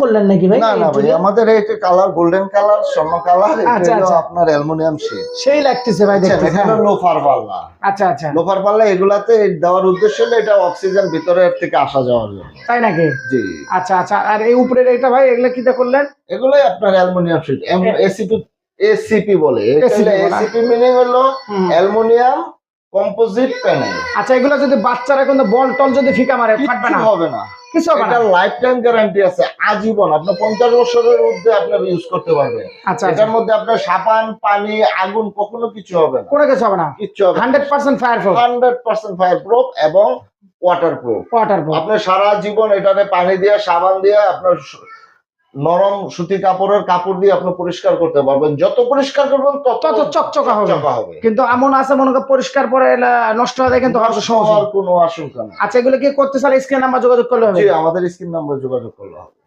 করলেন নাকি ভাই? না না ভাই আমাদের এই কালার গোল্ডেন কালার স্বর্ণ কালার আচ্ছা, এটা আচ্ছা। আপনার অ্যালুমিনিয়াম শীট সেই লাগতেছে ভাই দেখতে এখানে লোফার পাল্লা। আচ্ছা আচ্ছা। লোফার পাল্লা এগুলাতে দেওয়ার উদ্দেশ্য হলো এটা অক্সিজেন থেকে আসা যাওয়ার জন্য। তাই নাকি? জি। আচ্ছা আচ্ছা। আর এই উপরের এটা ভাই এগুলা কিটা করলেন? এগুলোই আপনার অ্যালুমিনিয়াম শীট এসিপি এসিপি বলে। এসিপি মিনিং হলো। Aluminium composite panel. আচ্ছা এগুলো যদি বাচ্চারা কিন্তু বল টল যদি ফিকা মারে ফাটবে না? হবে না। কিছু হবে না। লাইফ টাইম গ্যারান্টি আছে আজীবন। আপনি পঞ্চাশ বছরের মধ্যে আপনার ইউজ করতে পারবেন। আচ্ছা আচ্ছা। এটার মধ্যে আপনার সাবান পানি আগুন কখনো কিছু হবে না। কোনো কিছু হবে না। কিছু হবে ফায়ার প্রুফ ফায়ার এবং ওয়াটার প্রুফ ওয়াটার প্রুফ আপনি সারা জীবন এটাতে পানি দিয়ে সাবান দিয়ে আপনার নরম সুতি কাপড়ের কাপড় দিয়ে আপনি পরিষ্কার করতে পারবেন। যত পরিষ্কার করবেন তত চকচকা হবে। কিন্তু এমন আছে মনে করেন পরিষ্কার পরে নষ্ট হয়ে যায় কিন্তু নষ্ট কোনো আশঙ্কা নেই। আচ্ছা এগুলো কি করতে স্যার স্ক্রিন নাম্বার যোগাযোগ করলে হবে? জি আমাদের স্ক্রিন নাম্বার যোগাযোগ করলে হবে।